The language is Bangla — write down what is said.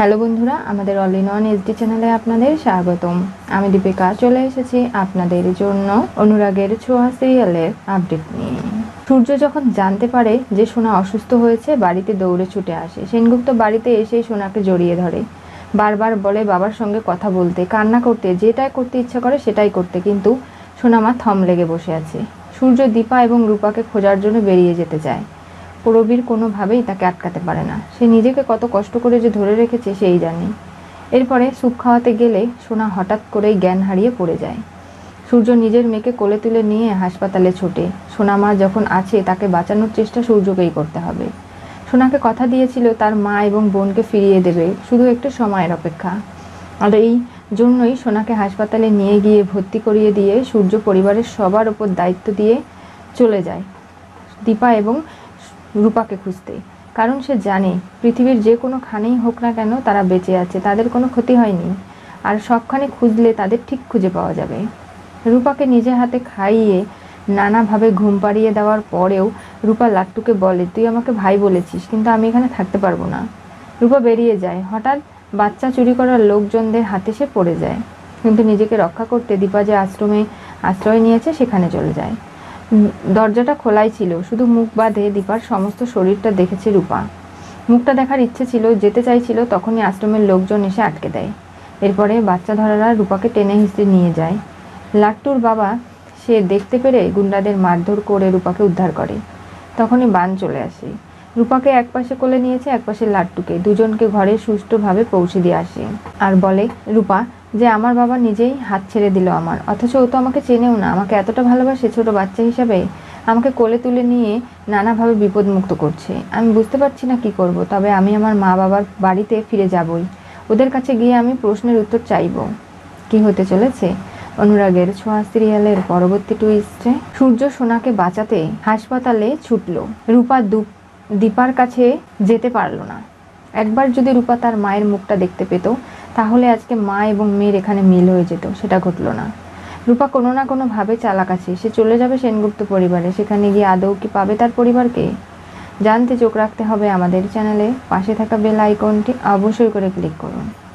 হ্যালো বন্ধুরা, আমাদের অল ইন ওয়ান এসডি চ্যানেলে আপনাদের স্বাগতম। আমি দীপিকা, চলে এসেছি আপনাদের জন্য অনুরাগের ছোঁয়া সিরিয়ালের আপডেট নিয়ে। সূর্য যখন জানতে পারে যে সোনা অসুস্থ হয়েছে, বাড়িতে দৌড়ে ছুটে আসে। সেনগুপ্ত বাড়িতে এসেই সোনাকে জড়িয়ে ধরে। বারবার বলে বাবার সঙ্গে কথা বলতে, কান্না করতে, যেটাই করতে ইচ্ছা করে সেটাই করতে, কিন্তু সোনামা থম লেগে বসে আছে। সূর্য দীপা এবং রূপাকে খোঁজার জন্য বেরিয়ে যেতে চায়। প্রবীর কোনোভাবেই তাকে আটকাতে পারে না। সে নিজেকে কত কষ্ট করে যে ধরে রেখেছে সেই জানে। এরপরে স্যুপ খাওয়াতে গেলে সোনা হঠাৎ করেই জ্ঞান হারিয়ে পড়ে যায়। সূর্য নিজের মেয়েকে কোলে তুলে নিয়ে হাসপাতালে ছোটে। সোনা মা যখন আছে, তাকে বাঁচানোর চেষ্টা সূর্যকেই করতে হবে। সোনাকে কথা দিয়েছিল, তার মা এবং বোনকে ফিরিয়ে দেবে। শুধু একটু সময়ের অপেক্ষা। আর এই জন্যই সোনাকে হাসপাতালে নিয়ে গিয়ে ভর্তি করিয়ে দিয়ে সূর্য পরিবারের সবার ওপর দায়িত্ব দিয়ে চলে যায়। দীপা এবং রূপাকে খুঁজতে কারণ সে জানে, পৃথিবীর যে কোনো খানেই হোক না কেন তারা বেঁচে আছে, তাদের কোনো ক্ষতি হয়নি। আর সবখানে খুঁজলে তাদের ঠিক খুঁজে পাওয়া যাবে। রূপাকে নিজে হাতে খাইয়ে নানাভাবে ঘুম পাড়িয়ে দেওয়ার পরেও রূপা লাট্টুকে বলে, তুই আমাকে ভাই বলেছিস, কিন্তু আমি এখানে থাকতে পারব না। রূপা বেরিয়ে যায়। হঠাৎ বাচ্চা চুরি করার লোকজনদের হাতে সে পড়ে যায়। কিন্তু নিজেকে রক্ষা করতে দীপা যে আশ্রমে আশ্রয় নিয়েছে, সেখানে চলে যায়। দরজাটা খোলাই ছিল। শুধু মুখ বাঁধে দীপার সমস্ত শরীরটা দেখেছে রূপা। মুখটা দেখার ইচ্ছে ছিল, যেতে চাইছিল, তখনই আশ্রমের লোকজন এসে আটকে দেয়। এরপরে বাচ্চা ধরারা রূপাকে টেনে হিঁচড়ে নিয়ে যায়। লাট্টুর বাবা সে দেখতে পেরে গুন্ডাদের মারধর করে রূপাকে উদ্ধার করে। তখনই বান চলে আসে। রূপাকে এক পাশে কোলে নিয়েছে এক পাশে লাট্টুকে। দুজনকে ঘরে সুষ্ঠুভাবে পৌঁছে দিয়ে আসে। আর বলে, রূপা যে আমার বাবা নিজেই হাত ছেড়ে দিল আমার। অথচ ও তো আমাকে চেনেও না। আমাকে এতটা ভালোবাসে ছোট বাচ্চা হিসাবে, আমাকে কোলে তুলে নিয়ে নানাভাবে বিপদমুক্ত করছে। আমি বুঝতে পারছি না কি করব, তবে আমি আমার মা বাবার বাড়িতে ফিরে যাবই। ওদের কাছে গিয়ে আমি প্রশ্নের উত্তর চাইব। কি হতে চলেছে? অনুরাগের ছোঁয়া সিরিয়ালের পরবর্তী টুইস্টে সূর্য সোনাকে বাঁচাতে হাসপাতালে ছুটল। রূপা দীপার কাছে যেতে পারল না। একবার যদি রূপা তার মায়ের মুখটা দেখতে পেত, তাহলে আজকে মা এবং মেয়ের এখানে মিল হয়ে যেত, সেটা ঘটলো না। রূপা কোনো না কোনোভাবে চালাক আছে, সে চলে যাবে সেনগুপ্ত পরিবারে, সেখানে গিয়ে আদৌ কি পাবে তার পরিবারকে? জানতে চোখ রাখতে হবে আমাদের চ্যানেলে, পাশে থাকা বেল আইকনটি অবশ্যই করে ক্লিক করুন।